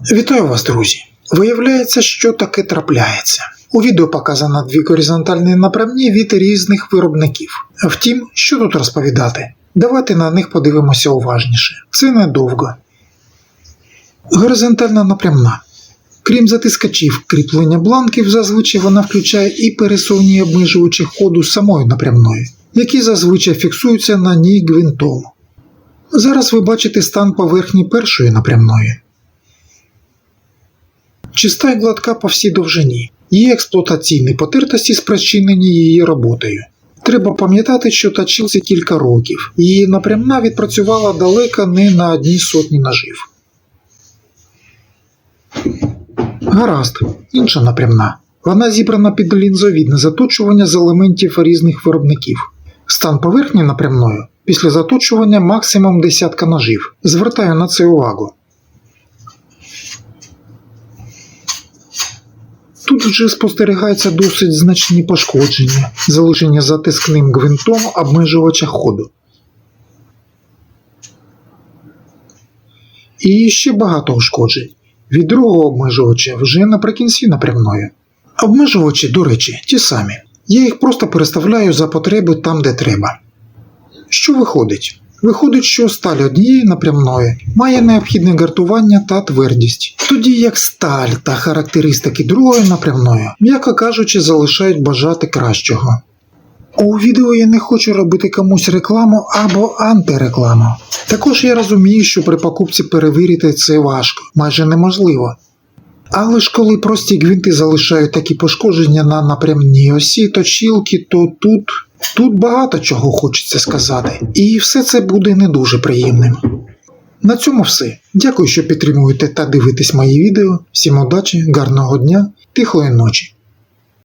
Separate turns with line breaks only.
Вітаю вас, друзі! Виявляється, що таке трапляється. У відео показано дві горизонтальні напрямні від різних виробників. Втім, що тут розповідати? Давайте на них подивимося уважніше. Це недовго. Горизонтальна напрямна. Крім затискачів кріплення бланків, зазвичай вона включає і пересувні обмежувачі ходу самої напрямної, які зазвичай фіксуються на ній гвинтом. Зараз ви бачите стан поверхні першої напрямної. Чиста і гладка по всій довжині. Її експлуатаційні потертості спричинені її роботою. Треба пам'ятати, що точилці кілька років, її напрямна відпрацювала далеко не на одній сотні ножів. Гаразд, інша напрямна. Вона зібрана під лінзовідне заточування з елементів різних виробників. Стан поверхні напрямною після заточування максимум десятка ножів. Звертаю на це увагу. Тут вже спостерігаються досить значні пошкодження, залишення затискним гвинтом обмежувача ходу. І ще багато ушкоджень. Від другого обмежувача вже наприкінці напрямної. Обмежувачі, до речі, ті самі. Я їх просто переставляю за потреби там, де треба. Що виходить? Виходить, що сталь однієї напрямної має необхідне гартування та твердість, тоді як сталь та характеристики другої напрямної, м'яко кажучи, залишають бажати кращого. У відео я не хочу робити комусь рекламу або антирекламу. Також я розумію, що при покупці перевірити це важко, майже неможливо. Але ж коли прості гвинти залишають такі пошкодження на напрямній осі точілки, то тут, тут багато чого хочеться сказати, і все це буде не дуже приємним. На цьому все. Дякую, що підтримуєте та дивитесь мої відео. Всім удачі, гарного дня, тихої ночі.